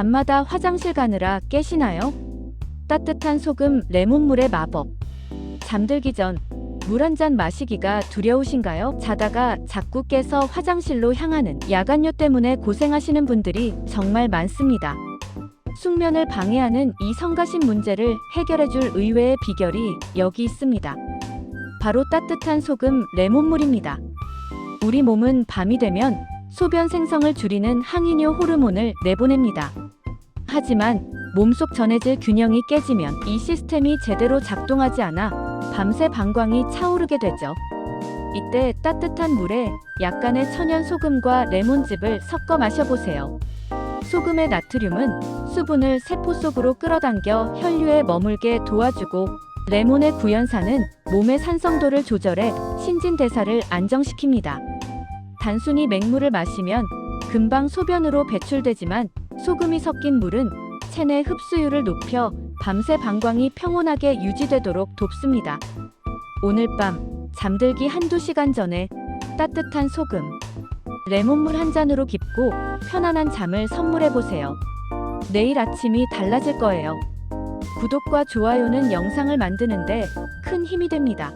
밤마다 화장실 가느라 깨시나요? 따뜻한 소금 레몬물의 마법. 잠들기 전 물 한 잔 마시기가 두려우신가요? 자다가 자꾸 깨서 화장실로 향하는 야간뇨 때문에 고생하시는 분들이 정말 많습니다. 숙면을 방해하는 이 성가신 문제를 해결해줄 의외의 비결이 여기 있습니다. 바로 따뜻한 소금 레몬물입니다. 우리 몸은 밤이 되면 소변 생성을 줄이는 항이뇨 호르몬을 내보냅니다. 하지만 몸속 전해질 균형이 깨지면 이 시스템이 제대로 작동하지 않아 밤새 방광이 차오르게 되죠. 이때 따뜻한 물에 약간의 천연 소금과 레몬즙을 섞어 마셔보세요. 소금의 나트륨은 수분을 세포 속으로 끌어당겨 혈류에 머물게 도와주고 레몬의 구연산은 몸의 산성도를 조절해 신진대사를 안정시킵니다. 단순히 맹물을 마시면 금방 소변으로 배출되지만 소금이 섞인 물은 체내 흡수율을 높여 밤새 방광이 평온하게 유지되도록 돕습니다. 오늘 밤 잠들기 한두 시간 전에 따뜻한 소금, 레몬물 한 잔으로 깊고 편안한 잠을 선물해 보세요. 내일 아침이 달라질 거예요. 구독과 좋아요는 영상을 만드는데 큰 힘이 됩니다.